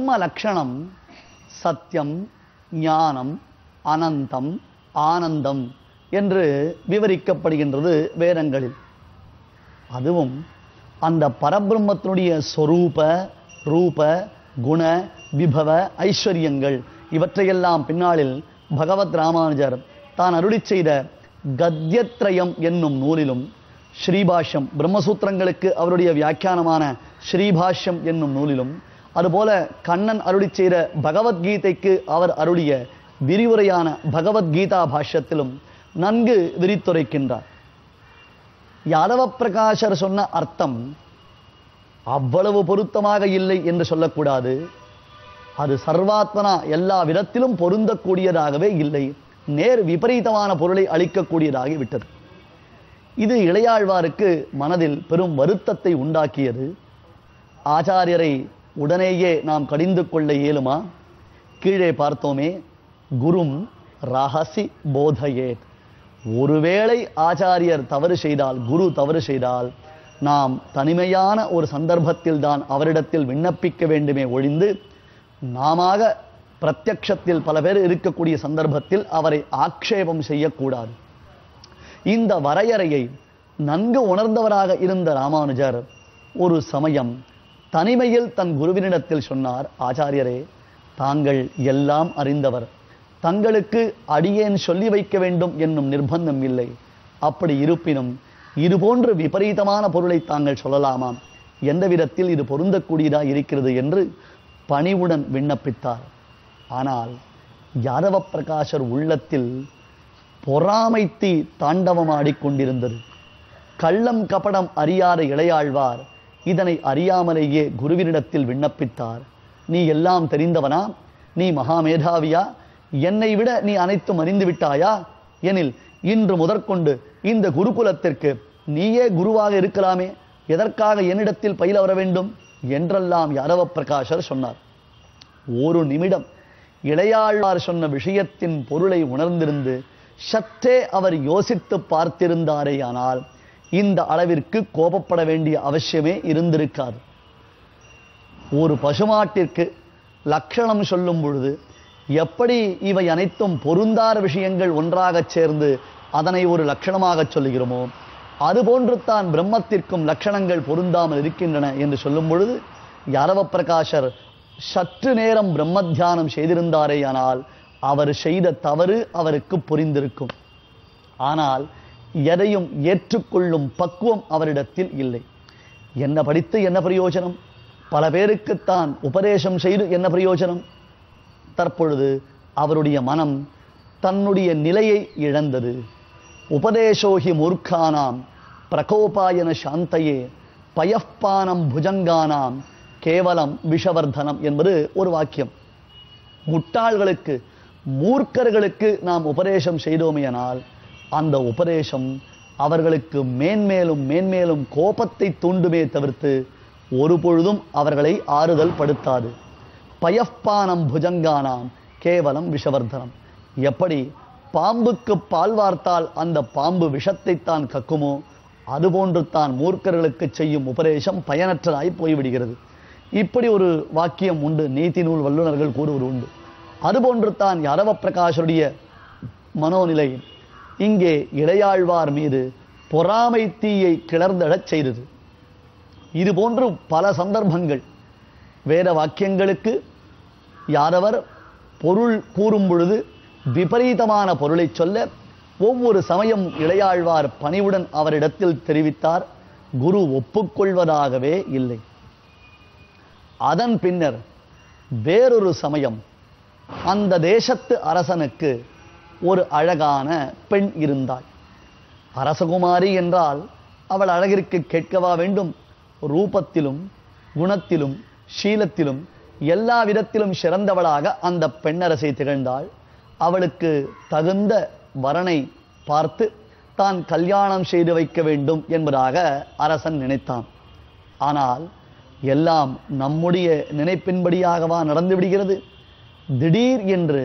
பிரம்ம லக்ஷணம் சத்தியம் ஞானம் அனந்தம் ஆனந்தம் என்று விவரிக்கப்படுகின்றது வேதங்களில். அதுவும் அந்த பரபிரம்மத்தினுடைய சொரூப ரூப குண விபவ ஐஸ்வர்யங்கள் இவற்றையெல்லாம் பின்னாளில் பகவத் ராமானுஜர் தான் அருளி செய்த கத்யத்ரயம் என்னும் நூலிலும் ஸ்ரீபாஷ்யம் பிரம்மசூத்திரங்களுக்கு அவருடைய வியாக்கியானமான ஸ்ரீபாஷ்யம் என்னும் நூலிலும் அதுபோல கண்ணன் அருளி செய்த பகவத்கீதைக்கு அவர் அருளிய விரிவுரையான பகவத்கீதா பாஷ்யத்திலும் நன்கு விரித்துரைக்கின்றார். யாதவ பிரகாஷர் சொன்ன அர்த்தம் அவ்வளவு பொருத்தமாக இல்லை என்று சொல்லக்கூடாது. அது சர்வாத்மனா எல்லா விதத்திலும் பொருந்தக்கூடியதாகவே இல்லை. நேர் விபரீதமான பொருளை அளிக்கக்கூடியதாகி விட்டது. இது இளையாழ்வாருக்கு மனதில் பெரும் வருத்தத்தை உண்டாக்கியது. ஆச்சாரியரை உடனேயே நாம் கடிந்து கொள்ள இயலுமா? கீழே பார்த்தோமே குரும் ரகசி போதையே. ஒருவேளை ஆச்சாரியர் தவறு செய்தால் குரு தவறு செய்தால் நாம் தனிமையான ஒரு சந்தர்ப்பத்தில் தான் அவரிடத்தில் விண்ணப்பிக்க வேண்டுமே ஒழிந்து நாமாக பிரத்யக்ஷத்தில் பல பேர் இருக்கக்கூடிய சந்தர்ப்பத்தில் அவரை ஆக்ஷேபம் செய்யக்கூடாது. இந்த வரையறையை நன்கு உணர்ந்தவராக இருந்த ராமானுஜர் ஒரு சமயம் தனிமையில் தன் குருவினிடத்தில் சொன்னார் ஆச்சாரியரே தாங்கள் எல்லாம் அறிந்தவர். தங்களுக்கு அடியேன் சொல்லி வைக்க வேண்டும் என்னும் நிர்பந்தம் இல்லை. அப்படி இருப்பினும் இதுபோன்ற விபரீதமான பொருளை தாங்கள் சொல்லலாமாம்? எந்த விதத்தில் இது பொருந்தக்கூடியதா இருக்கிறது என்று பணிவுடன் விண்ணப்பித்தார். ஆனால் யாதவ பிரகாஷர் உள்ளத்தில் பொறாமை தீ தாண்டவமாடிக் கொண்டிருந்தது. கள்ளம் கபடம் அறியாத இளையாழ்வார் இதனை அறியாமலேயே குருவினிடத்தில் விண்ணப்பித்தார். நீ எல்லாம் தெரிந்தவனா? நீ மகாமேதாவியா? என்னை விட நீ அனைத்தும் அறிந்து விட்டாயா? எனில் இன்று முதற்கொண்டு இந்த குருகுலத்திற்கு நீயே குருவாக இருக்கலாமே. எதற்காக என்னிடத்தில் பயில வர வேண்டும்? என்றெல்லாம் யாரவ பிரகாஷர் சொன்னார். ஒரு நிமிடம் இளையாழ்வார் சொன்ன விஷயத்தின் பொருளை உணர்ந்திருந்து சற்றே அவர் யோசித்து பார்த்திருந்தாரேயானால் இந்த அளவிற்கு கோபப்பட வேண்டிய அவசியமே இருந்திருக்காது. ஒரு பசுமாட்டிற்கு லக்ஷணம் சொல்லும் பொழுது எப்படி இவை அனைத்தும் பொருந்தார் விஷயங்கள் ஒன்றாகச் சேர்ந்து அதனை ஒரு லட்சணமாக சொல்லுகிறோமோ அதுபோன்று தான் பிரம்மத்திற்கும் லட்சணங்கள் பொருந்தாமல் இருக்கின்றன என்று சொல்லும் பொழுது யாரவ பிரகாஷர் சற்று நேரம் பிரம்ம தியானம் செய்திருந்தாரேயானால் அவர் செய்த தவறு அவருக்கு புரிந்திருக்கும். ஆனால் எதையும் ஏற்றுக்கொள்ளும் பக்குவம் அவரிடத்தில் இல்லை. என்ன படித்து என்ன பிரயோஜனம்? பல பேருக்குத்தான் உபதேசம் செய்து என்ன பிரயோஜனம்? தற்பொழுது அவருடைய மனம் தன்னுடைய நிலையை இழந்தது. உபதேசோகி மூர்க்கானாம் பிரகோபாயன சாந்தையே பயப்பானம் புஜங்கானாம் கேவலம் விஷவர்தனம் என்பது ஒரு வாக்கியம். முட்டாள்களுக்கு மூர்க்கர்களுக்கு நாம் உபதேசம் செய்தோமேயானால் அந்த உபதேசம் அவர்களுக்கு மேன்மேலும் மேன்மேலும் கோபத்தை தூண்டுமே தவிர்த்து ஒரு பொழுதும் அவர்களை ஆறுதல் படுத்தாது. பயப்பானம் புஜங்கானாம் கேவலம் விஷவர்தனம். எப்படி பாம்புக்கு பால் வார்த்தால் அந்த பாம்பு விஷத்தைத்தான் கக்குமோ அதுபோன்று தான் மூர்க்கர்களுக்கு செய்யும் உபதேசம் பயனற்றதாய் போய்விடுகிறது. இப்படி ஒரு வாக்கியம் உண்டு நீதி நூல் வல்லுநர்கள் கூறுவது உண்டு. அதுபோன்று தான் யாதவ பிரகாஷருடைய மனோநிலை இங்கே இளையாழ்வார் மீது பொறாமை தீயை கிளர்ந்தழச் செய்தது. இது போன்று பல சந்தர்ப்பங்கள். வேத வாக்கியங்களுக்கு யாதவர் பொருள் கூறும் பொழுது விபரீதமான பொருளை சொல்ல ஒவ்வொரு சமயம் இளையாழ்வார் பணிவுடன் அவரிடத்தில் தெரிவித்தார். குரு ஒப்புக்கொள்வதாகவே இல்லை. அதன் பின்னர் வேறொரு சமயம் அந்த தேசத்து அரசனுக்கு ஒரு அழகான பெண் இருந்தாள். அரசகுமாரி என்றால் அவள் அழகிற்கு கேட்கவா வேண்டும். ரூபத்திலும் குணத்திலும் சீலத்திலும் எல்லா விதத்திலும் சிறந்தவளாக அந்த பெண்ணரசை திகழ்ந்தாள். அவளுக்கு தகுந்த வரனை பார்த்து தான் கல்யாணம் செய்து வைக்க வேண்டும் என்பதாக அரசன் நினைத்தான். ஆனால் எல்லாம் நம்முடைய நினைப்பின்படியாகவா நடந்து விடுகிறது? திடீர் என்று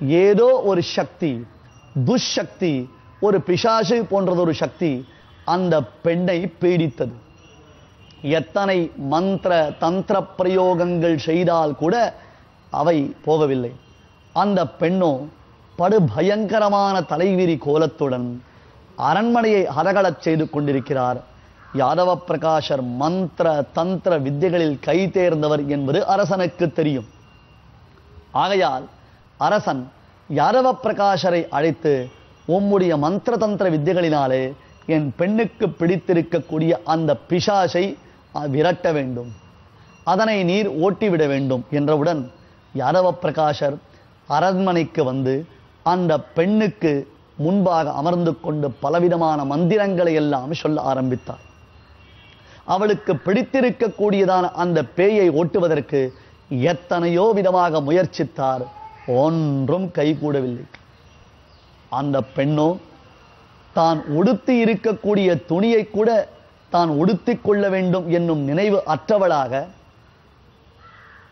ஏதோ ஒரு சக்தி துஷ்சக்தி ஒரு பிசாசு போன்றதொரு சக்தி அந்த பெண்ணை பீடித்தது. எத்தனை மந்திர தந்திர பிரயோகங்கள் செய்தால் கூட அவை போகவில்லை. அந்த பெண்ணோ படு பயங்கரமான தலைவிரி கோலத்துடன் அரண்மனையை அரகலச் செய்து கொண்டிருக்கிறார். யாதவ பிரகாஷர் மந்திர தந்திர வித்தைகளில் கை தேர்ந்தவர் என்பது அரசனுக்கு தெரியும். ஆகையால் அரசன் யாரவ பிரகாஷரை அழைத்து உம்முடைய மந்திர தந்திர வித்தைகளினாலே என் பெண்ணுக்கு பிடித்திருக்கக்கூடிய அந்த பிசாசை விரட்ட வேண்டும். அதனை நீர் ஓட்டிவிட வேண்டும் என்றவுடன் யாரவ பிரகாஷர் அரண்மனைக்கு வந்து அந்த பெண்ணுக்கு முன்பாக அமர்ந்து கொண்டு பலவிதமான மந்திரங்களை எல்லாம் சொல்ல ஆரம்பித்தார். அவளுக்கு பிடித்திருக்கக்கூடியதான அந்த பேயை ஓட்டுவதற்கு எத்தனையோ விதமாக முயற்சித்தார். ஒன்றும் கைகூடவில்லை. அந்த பெண்ணோ தான் உடுத்தி இருக்கக்கூடிய துணியை கூட தான் உடுத்திக் கொள்ள வேண்டும் என்னும் நினைவு அற்றவளாக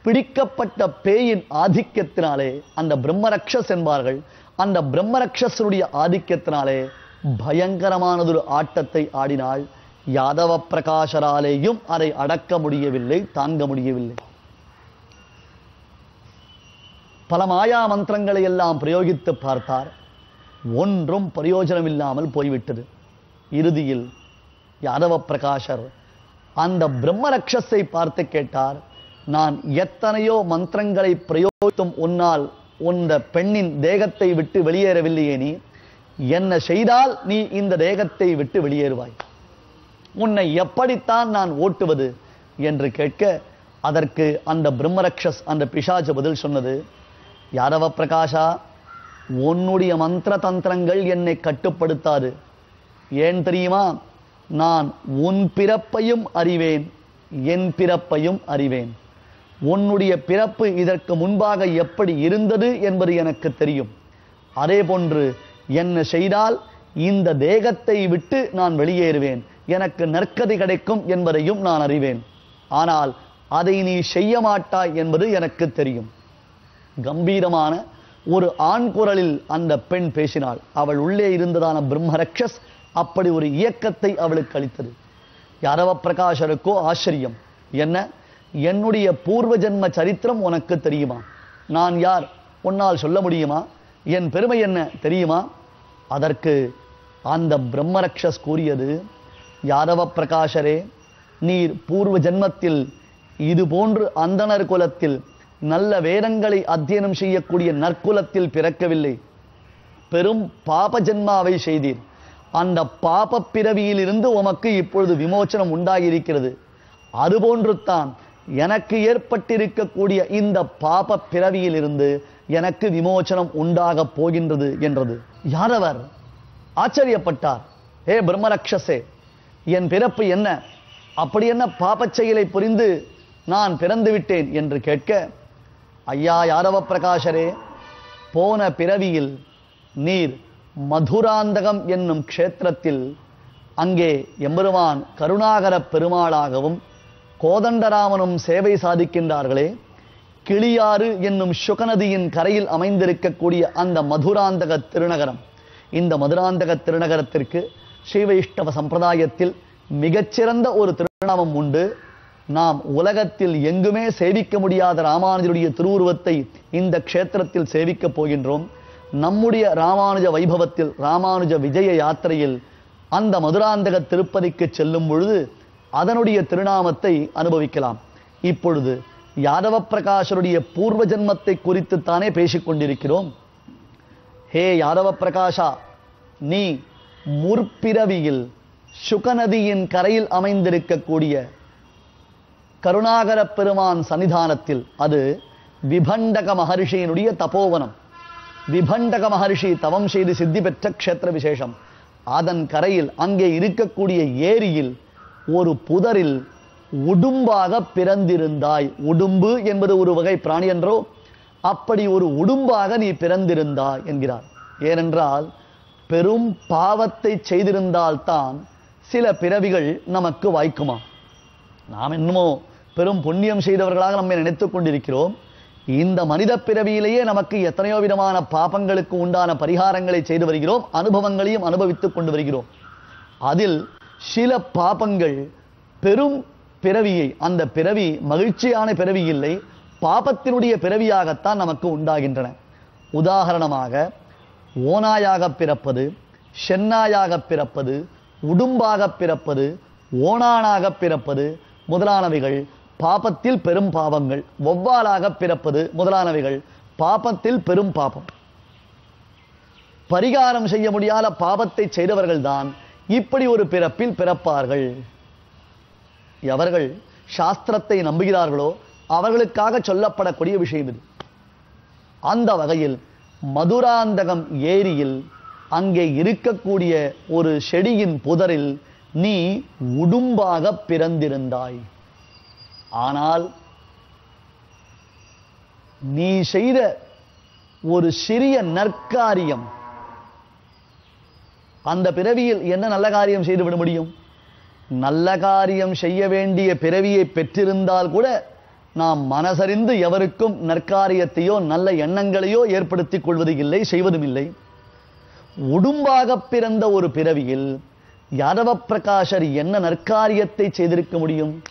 பிடிக்கப்பட்ட பேயின் ஆதிக்கத்தினாலே அந்த பிரம்மரக்ஷஸ் என்பார்கள். அந்த பிரம்மரக்ஷஸருடைய ஆதிக்கத்தினாலே பயங்கரமானதொரு ஆட்டத்தை ஆடினாள். யாதவ பிரகாஷராலேயும் அதை அடக்க முடியவில்லை தாங்க முடியவில்லை. பல மாயா மந்திரங்களை எல்லாம் பிரயோகித்து பார்த்தார். ஒன்றும் பிரயோஜனம் இல்லாமல் போய்விட்டது. இறுதியில் யாதவ பிரகாஷர் அந்த பிரம்மரக்ஷஸை பார்த்து கேட்டார் நான் எத்தனையோ மந்திரங்களை பிரயோகித்தும் உன்னால் உந்த பெண்ணின் தேகத்தை விட்டு வெளியேறவில்லையே நீ. என்ன செய்தால் நீ இந்த தேகத்தை விட்டு வெளியேறுவாய்? உன்னை எப்படித்தான் நான் ஓட்டுவது? என்று கேட்க அதற்கு அந்த பிரம்மரக்ஷஸ் அந்த பிசாசு பதில் சொன்னது யாதவ பிரகாஷா? உன்னுடைய மந்திர தந்திரங்கள் என்னை கட்டுப்படுத்தாது. ஏன் தெரியுமா? நான் உன் பிறப்பையும் அறிவேன் என் பிறப்பையும் அறிவேன். உன்னுடைய பிறப்பு இதற்கு முன்பாக எப்படி இருந்தது என்பது எனக்கு தெரியும். அதே போன்று என்ன செய்தால் இந்த தேகத்தை விட்டு நான் வெளியேறுவேன். எனக்கு நற்கதி கிடைக்கும் என்பதையும் நான் அறிவேன். ஆனால் அதை நீ செய்ய மாட்டாய் என்பது எனக்கு தெரியும். கம்பீரமான ஒரு ஆண் குரலில் அந்த பெண் பேசினாள். அவள் உள்ளே இருந்ததான பிரம்மரக்ஷஸ் அப்படி ஒரு இயக்கத்தை அவளுக்கு அளித்தது. யாதவ பிரகாஷருக்கோ ஆச்சரியம். என்ன? என்னுடைய பூர்வ ஜென்ம சரித்திரம் உனக்கு தெரியுமா? நான் யார்? உன்னால் சொல்ல முடியுமா? என் பெருமை என்ன? தெரியுமா? அதற்கு அந்த பிரம்மரக்ஷஸ் கூறியது யாதவ பிரகாஷரே நீர் பூர்வ ஜென்மத்தில் இது போன்று அந்தணர் குலத்தில் நல்ல வேதங்களை அத்தியனம் செய்யக்கூடிய நற்குலத்தில் பிறக்கவில்லை. பெரும் பாப ஜென்மாவை செய்தீர். அந்த பாப பிறவியிலிருந்து உமக்கு இப்பொழுது விமோச்சனம் உண்டாகியிருக்கிறது. அதுபோன்று தான் எனக்கு ஏற்பட்டிருக்கக்கூடிய இந்த பாப பிறவியிலிருந்து எனக்கு விமோச்சனம் உண்டாகப் போகின்றது என்றது. யாரவர்? ஆச்சரியப்பட்டார். ஏ பிரம்மரக்ஷசே என் பிறப்பு என்ன? அப்படி என்ன பாபச் செயலை புரிந்து நான் பிறந்து விட்டேன் என்று கேட்க ஐயா யாரவ பிரகாஷரே போன பிறவியில் நீர் மதுராந்தகம் என்னும் க்ஷேத்திரத்தில் அங்கே எம்பெருமான் கருணாகர பெருமாளாகவும் கோதண்டராமனும் சேவை சாதிக்கின்றார்களே. கிளியாறு என்னும் சுகநதியின் கரையில் அமைந்திருக்கக்கூடிய அந்த மதுராந்தக திருநகரம். இந்த மதுராந்தக திருநகரத்திற்கு ஸ்ரீ வைஷ்ணவ சம்பிரதாயத்தில் மிகச்சிறந்த ஒரு திருநாமம் உண்டு. நாம் உலகத்தில் எங்குமே சேவிக்க முடியாத ராமானுஜருடைய திருவுருவத்தை இந்த க்ஷேத்திரத்தில் சேவிக்கப் போகின்றோம். நம்முடைய ராமானுஜ வைபவத்தில் ராமானுஜ விஜய யாத்திரையில் அந்த மதுராந்தக திருப்பதிக்கு செல்லும் பொழுது அதனுடைய திருநாமத்தை அனுபவிக்கலாம். இப்பொழுது யாதவ பிரகாஷருடைய பூர்வ ஜென்மத்தை குறித்துத்தானே பேசிக்கொண்டிருக்கிறோம். பேசிக் கொண்டிருக்கிறோம் ஹே யாதவ பிரகாஷா நீ முற்பிறவியில் சுகநதியின் கரையில் அமைந்திருக்கக்கூடிய கருணாகர பெருமான் சன்னிதானத்தில் அது விபண்டக மகர்ஷியினுடைய தபோவனம் விபண்டக மகர்ஷி தவம் செய்து சித்தி பெற்ற க்ஷேத்திர விசேஷம். அதன் கரையில் அங்கே இருக்கக்கூடிய ஏரியில் ஒரு புதரில் உடும்பாக பிறந்திருந்தாய். உடும்பு என்பது ஒரு வகை பிராணி என்றோ அப்படி ஒரு உடும்பாக நீ பிறந்திருந்தாய் என்கிறார். ஏனென்றால் பெரும் பாவத்தை செய்திருந்தால்தான் சில பிறவிகள் நமக்கு வாய்க்குமா? நாம் இன்னுமோ பெரும் புண்ணியம் செய்தவர்களாக நம்மை நினைத்து கொண்டிருக்கிறோம். இந்த மனித பிறவியிலேயே நமக்கு எத்தனையோ விதமான பாபங்களுக்கு உண்டான பரிகாரங்களை செய்து வருகிறோம் அனுபவங்களையும் அனுபவித்துக் கொண்டு வருகிறோம். அதில் சில பாபங்கள் பெரும் பிறவியை அந்த பிறவி மகிழ்ச்சியான பிறவி இல்லை பாபத்தினுடைய பிறவியாகத்தான் நமக்கு உண்டாகின்றன. உதாரணமாக ஓனாயாக பிறப்பது சென்னாயாக பிறப்பது உடும்பாக பிறப்பது ஓணானாக பிறப்பது முதலானவைகள் பாபத்தில் பெரும் பாவங்கள். ஒவ்வாலாக பிறப்பது முதலானவைகள். பாபத்தில் பெரும் பாபம். பரிகாரம் செய்ய முடியாத பாபத்தை செய்தவர்கள்தான் இப்படி ஒரு பிறப்பில் பிறப்பார்கள். எவர்கள் சாஸ்திரத்தை நம்புகிறார்களோ அவர்களுக்காக சொல்லப்படக்கூடிய விஷயம் இது. அந்த வகையில் மதுராந்தகம் ஏரியில் அங்கே இருக்கக்கூடிய ஒரு செடியின் புதரில் நீ உடும்பாக பிறந்திருந்தாய். ஆனால் நீ செய்த ஒரு சிறிய நற்காரியம். அந்த பிறவியில் என்ன நல்ல காரியம் செய்துவிட முடியும்? நல்ல காரியம் செய்ய வேண்டிய பிறவியை பெற்றிருந்தால் கூட நாம் மனசறிந்து எவருக்கும் நற்காரியத்தையோ நல்ல எண்ணங்களையோ ஏற்படுத்திக் கொள்வது இல்லை செய்வதும் இல்லை உடும்பாக பிறந்த ஒரு பிறவியில் யாதவ பிரகாஷர் என்ன நற்காரியத்தை செய்திருக்க முடியும்?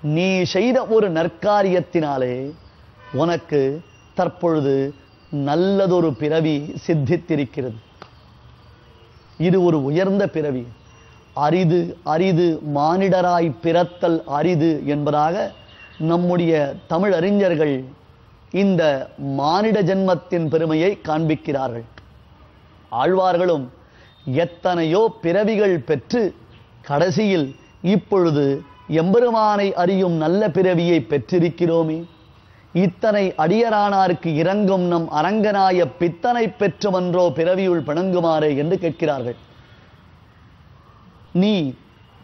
நீ செய்த ஒரு நற்காரியத்தினாலே உனக்கு தற்பொழுது நல்லதொரு பிறவி சித்தித்திருக்கிறது. இது ஒரு உயர்ந்த பிறவி. அரிது அரிது மானிடராய் பிறத்தல் அரிது என்பதாக நம்முடைய தமிழ் அறிஞர்கள் இந்த மானிட ஜென்மத்தின் பெருமையை காண்பிக்கிறார்கள். ஆழ்வார்களும் எத்தனையோ பிறவிகள் பெற்று கடைசியில் இப்பொழுது எம்பெருமானை அறியும் நல்ல பிறவியை பெற்றிருக்கிறோமே. இத்தனை அடியரானாருக்கு இறங்கும் நம் அரங்கனாய பித்தனை பெற்றுவன்றோ பிறவியுள் பிணங்குமாறே என்று கேட்கிறார்கள். நீ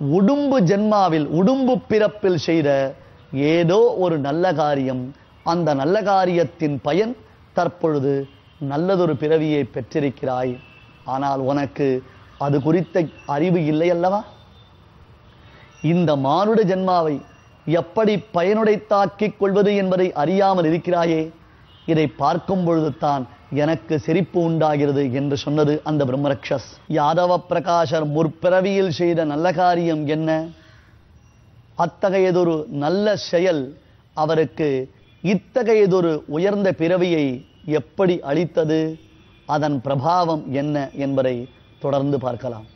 உடும்பு ஜென்மாவில் உடும்பு பிறப்பில் செய்த ஏதோ ஒரு நல்ல காரியம் அந்த நல்ல காரியத்தின் பயன் தற்பொழுது நல்லதொரு பிறவியை பெற்றிருக்கிறாய். ஆனால் உனக்கு அது குறித்த அறிவு இல்லை அல்லவா இந்த மானுட ஜென்மாவை எப்படி பயனுடைத்தாக்கிக் கொள்வது என்பதை அறியாமல் இருக்கிறாயே? இதை பார்க்கும் பொழுது தான் எனக்கு சிரிப்பு உண்டாகிறது என்று சொன்னது அந்த பிரம்மரக்ஷஸ் யாதவ பிரகாஷர் முற்பிறவியில் செய்த நல்ல காரியம் என்ன? அத்தகையதொரு நல்ல செயல் அவருக்கு இத்தகையதொரு உயர்ந்த பிறவியை எப்படி அளித்தது? அதன் பிரபாவம் என்ன என்பதை தொடர்ந்து பார்க்கலாம்.